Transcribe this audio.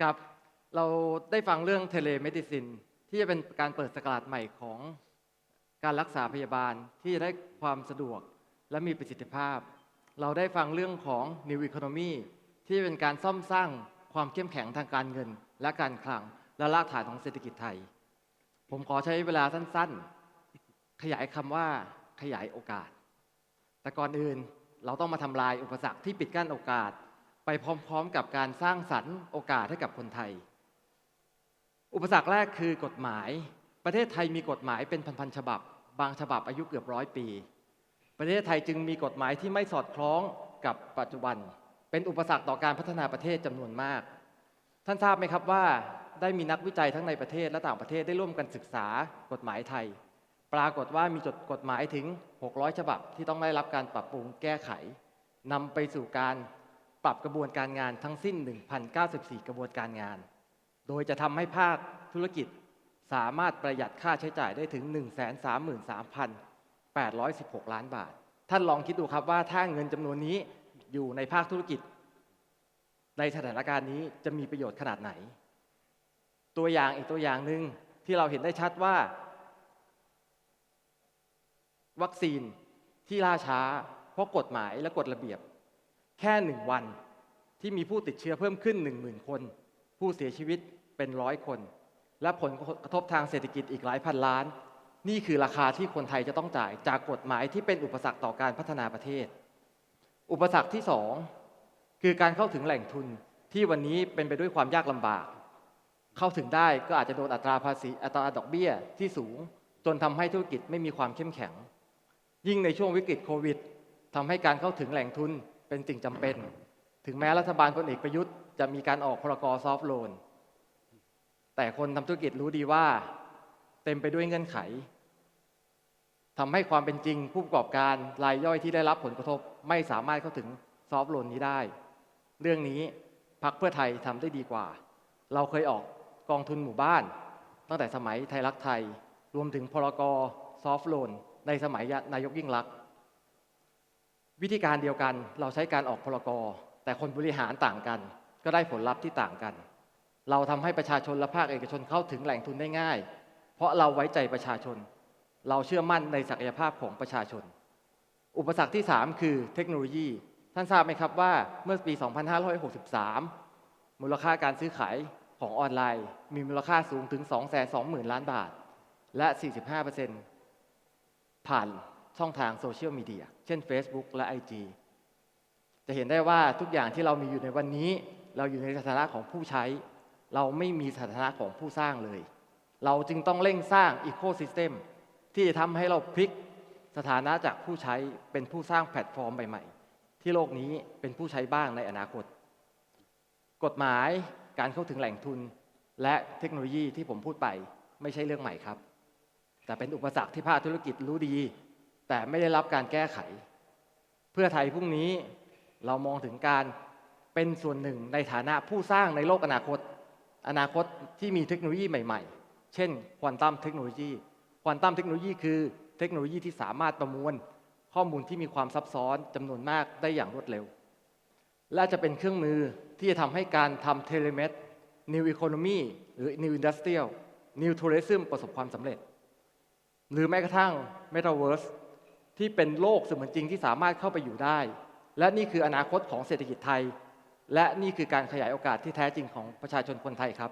ครับ เราได้ฟังเรื่องเทเลเมดิซิน ที่จะเป็นการเปิดสกราชใหม่ของการรักษาพยาบาลที่จะได้ความสะดวกและมีประสิทธิภาพ เราได้ฟังเรื่องของ New Economy ที่เป็นการซ่อมสร้างความเข้มแข็งทางการเงิน และการคลังและรากฐานของเศรษฐกิจไทย ผมขอใช้เวลาสั้นๆ ขยายคำว่าขยายโอกาส แต่ก่อนอื่นเราต้องมาทำลายอุปสรรคที่ปิดกั้นโอกาส ไปพร้อมๆกับการสร้างสรรค์โอกาสให้กับคนไทย อุปสรรคแรกคือกฎหมาย ประเทศไทยมีกฎหมายเป็นพันๆฉบับ บางฉบับอายุเกือบร้อยปี ประเทศไทยจึงมีกฎหมายที่ไม่สอดคล้องกับปัจจุบัน เป็นอุปสรรคต่อการพัฒนาประเทศจำนวนมาก ท่านทราบไหมครับว่าได้มีนักวิจัยทั้งในประเทศและต่างประเทศได้ร่วมกันศึกษากฎหมายไทย ปรากฏว่ามีจดกฎหมายถึง 600 ฉบับที่ต้องได้รับการปรับปรุงแก้ไขนำไปสู่การ ปรับกระบวนการงานทั้งสิ้น 1,094 กระบวนการงาน โดยจะทำให้ภาคธุรกิจสามารถประหยัดค่าใช้จ่ายได้ถึง 133,816 ล้านบาท ท่านลองคิดดูครับว่าถ้าเงินจำนวนนี้อยู่ในภาคธุรกิจ ในสถานการณ์นี้จะมีประโยชน์ขนาดไหน ตัวอย่างอีกตัวอย่างหนึ่งที่เราเห็นได้ชัดว่า วัคซีนที่ล่าช้า เพราะกฎหมายและกฎระเบียบ แค่หนึ่งวันที่มีผู้ติดเชื้อเพิ่มขึ้น 1 0,000 คน ผู้เสียชีวิตเป็นร้อยคน และผลกระทบทางเศรษฐกิจอีกหลายพันล้าน นี่คือราคาที่คนไทยจะต้องจ่ายจากกฎหมายที่เป็นอุปสรรคต่อการพัฒนาประเทศ อุปสรรคที่สองคือการเข้าถึงแหล่งทุนที่วันนี้เป็นไปด้วยความยากลำบาก เข้าถึงได้ก็อาจจะโดนอัตราภาษีอัตราดอกเบี้ยที่สูง จนทำให้ธุรกิจไม่มีความเข้มแข็ง ยิ่งในช่วงวิกฤตโควิดทำให้การเข้าถึงแหล่งทุน เป็นสิ่งจำเป็น ถึงแม้รัฐบาลพลเอกประยุทธ์จะมีการออกพรกซอฟท์โลน แต่คนทำธุรกิจรู้ดีว่า เต็มไปด้วยเงื่อนไขทำให้ความเป็นจริงผู้ประกอบการรายย่อยที่ได้รับผลกระทบ ไม่สามารถเข้าถึงซอฟท์โลนนี้ได้ เรื่องนี้พักเพื่อไทยทำได้ดีกว่า เราเคยออกกองทุนหมู่บ้าน ตั้งแต่สมัยไทยรักไทย รวมถึงพรกซอฟท์โลนในสมัยนายกยิ่งลักษณ์ วิธีการเดียวกันเราใช้การออกพรกแต่คนบริหารต่างกัน ก็ได้ผลลัพธ์ที่ต่างกัน เราทำให้ประชาชนและภาคเอกชนเข้าถึงแหล่งทุนได้ง่าย เพราะเราไว้ใจประชาชน เราเชื่อมั่นในศักยภาพของประชาชน อุปสรรคที่ 3 คือเทคโนโลยี ท่านทราบไหมครับว่าเมื่อปี 2563 มูลค่าการซื้อขายของออนไลน์ มีมูลค่าสูงถึง 220,000 ล้านบาท และ 45%ผ่าน ช่องทางโซเชียลมีเดียเช่น Facebook และ IG จะเห็นได้ว่าทุกอย่างที่เรามีอยู่ในวันนี้ เราอยู่ในสถานะของผู้ใช้ เราไม่มีสถานะของผู้สร้างเลย เราจึงต้องเร่งสร้างอีโค y ิสเต็มที่จะทำให้เราพลิกสถานะจากผู้ใช้เป็นผู้สร้างแพลตฟอร์มใหม่ๆ ที่โลกนี้เป็นผู้ใช้บ้างในอนาคต กฎหมายการเข้าถึงแหล่งทุน และเทคโนโลยีที่ผมพูดไปไม่ใช่เรื่องใหม่ครับ แต่เป็นอุปสรรคที่ภาคธุรกิจรู้ดี แต่ไม่ได้รับการแก้ไข เพื่อไทยพรุ่งนี้เรามองถึงการเป็นส่วนหนึ่งในฐานะผู้สร้างในโลกอนาคต อนาคตที่มีเทคโนโลยีใหม่ๆ เช่นควอนตัมเทคโนโลยีควอนตัมเทคโนโลยีคือเทคโนโลยีที่สามารถประมวลข้อมูลที่มีความซับซ้อนจำนวนมากได้อย่างรวดเร็ว และจะเป็นเครื่องมือที่จะทำให้การทำเทเลเมด New Economy หรือ New Industrial New Tourism ประสบความสำเร็จ หรือแม้กระทั่ง Metaverse ที่เป็นโลกเสมือนจริงที่สามารถเข้าไปอยู่ได้ และนี่คืออนาคตของเศรษฐกิจไทย และนี่คือการขยายโอกาสที่แท้จริงของประชาชนคนไทยครับ